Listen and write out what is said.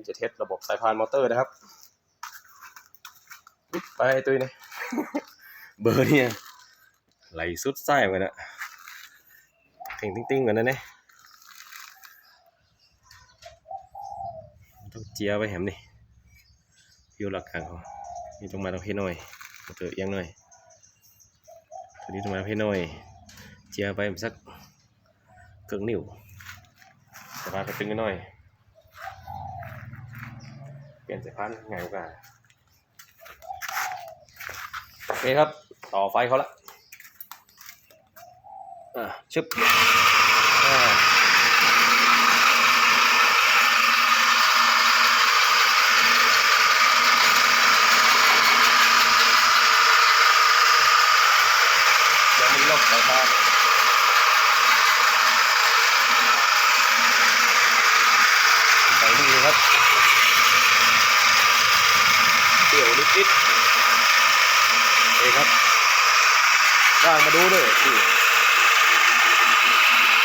ี้จะเทสระบบสายพานมอเตอร์นะครับ ไปตัวนี้เบอร์เนี่ยไหลสุดไส้เหมือนนะเต่งติ้งๆเหมือนนั้นเนี่ยต้องเจียไปแหมนี่พิวหลักกลางเขานี่ต้องมาตรงเพหน่อยมอเตอร์เอียงหน่อยตัวนี้ต้องมาตรงเพหน่อย เจียไปสักครึ่งนิ้วสายพานก็ตึงกันหน่อย ลี่ยนสายพานง่ายกว่าโอเคครับ ต่อไฟเขาละอ่าชึบอ่ายังไม่ล็อกสายพานไปนี่ครับ เดี่ยวนิดเอครับร่างมาดูด้วยนี่